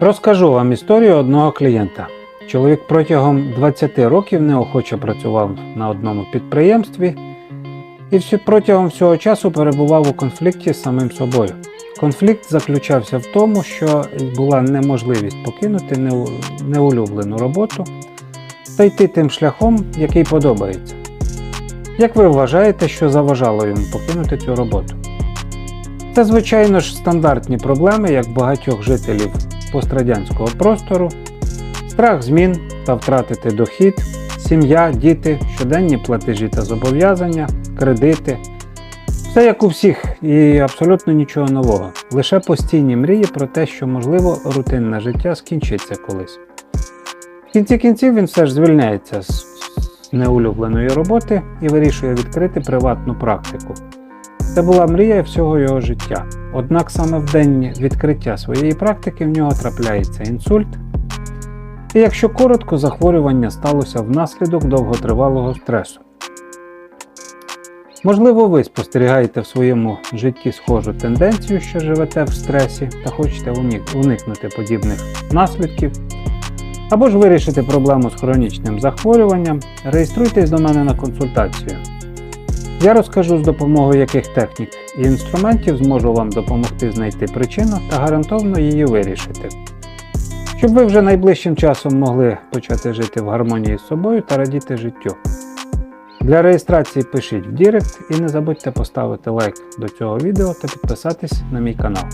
Розкажу вам історію одного клієнта. Чоловік протягом 20 років неохоче працював на одному підприємстві і протягом всього часу перебував у конфлікті з самим собою. Конфлікт заключався в тому, що була неможливість покинути неулюблену роботу та йти тим шляхом, який подобається. Як ви вважаєте, що заважало йому покинути цю роботу? Це, звичайно ж, стандартні проблеми, як багатьох жителів пострадянського простору, страх змін та втратити дохід, сім'я, діти, щоденні платежі та зобов'язання, кредити. Все як у всіх і абсолютно нічого нового. Лише постійні мрії про те, що, можливо, рутинне життя скінчиться колись. В кінці кінців він все ж звільняється з неулюбленої роботи і вирішує відкрити приватну практику. Це була мрія всього його життя. Однак саме в день відкриття своєї практики в нього трапляється інсульт. І якщо коротко, захворювання сталося внаслідок довготривалого стресу. Можливо, ви спостерігаєте в своєму житті схожу тенденцію, що живете в стресі та хочете уникнути подібних наслідків, або ж вирішити проблему з хронічним захворюванням, реєструйтесь до мене на консультацію. Я розкажу з допомогою яких технік і інструментів зможу вам допомогти знайти причину та гарантовно її вирішити. Щоб ви вже найближчим часом могли почати жити в гармонії з собою та радіти життю. Для реєстрації пишіть в Дірект і не забудьте поставити лайк до цього відео та підписатись на мій канал.